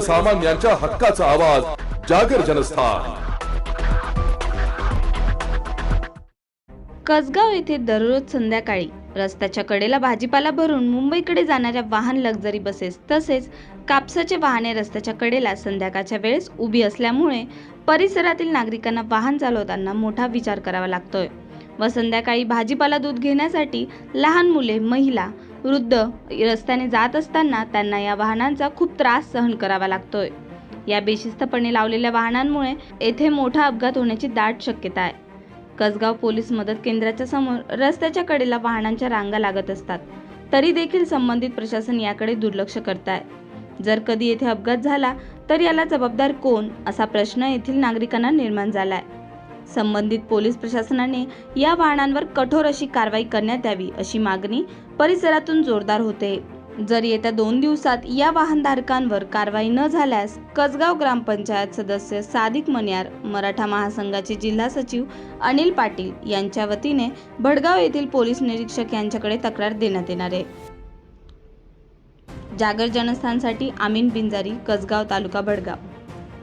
सर्वसामान्यांच्या हक्काचा आवाज जागर जनस्थान. कसगाव येथे दररोज संध्याकाळी रस्त्याच्या कडेला भाजीपाला भरून मुंबईकडे जाणाऱ्या वाहन लक्झरी बसेस तसेच कापसाचे वाहने रस्त्याच्या कडेला संध्याकाळच्या वेळेस उभी असल्यामुळे परिसरातील नागरिकांना वाहन चालवताना मोठा विचार करावा लागतोय व संध्याकाळी भाजीपाला दूध घेण्यासाठी लहान मुले महिला वृद्ध रस्त्याने जात असताना त्यांना या वाहनांचा खूप त्रास सहन करावा लागतोय. या बेशिस्तपणे लावलेल्या वाहनांमुळे येथे मोठा अपघात होण्याची दाट शक्यता आहे. कसगाव पोलीस मदत केंद्राच्या समोर रस्त्याच्या कडेला वाहनांच्या रांगा लागत असतात. तरी देखील संबंधित प्रशासन याकडे दुर्लक्ष करत आहे जर कधी येथे अपघात झाला तर याला जबाबदार कोण असा प्रश्न येथील नागरिकांना निर्माण झालाय. संबंधित पोलीस प्रशासनाने या वाहनांवर कठोर अशी कारवाई करण्यात यावी अशी मागणी परिसरातून जोरदार होते. जर येत्या दोन दिवसात या वाहनधारकांवर कारवाई न झाल्यास कसगाव ग्रामपंचायत सदस्य सादिक मन्यार मराठा महासंघाचे जिल्हा सचिव अनिल पाटील यांच्या वतीने भडगाव येथील पोलीस निरीक्षक यांच्याकडे तक्रार देण्यात येणार आहे. जागर जनस्थानसाठी आमीन बिंजारी कसगाव तालुका भडगाव.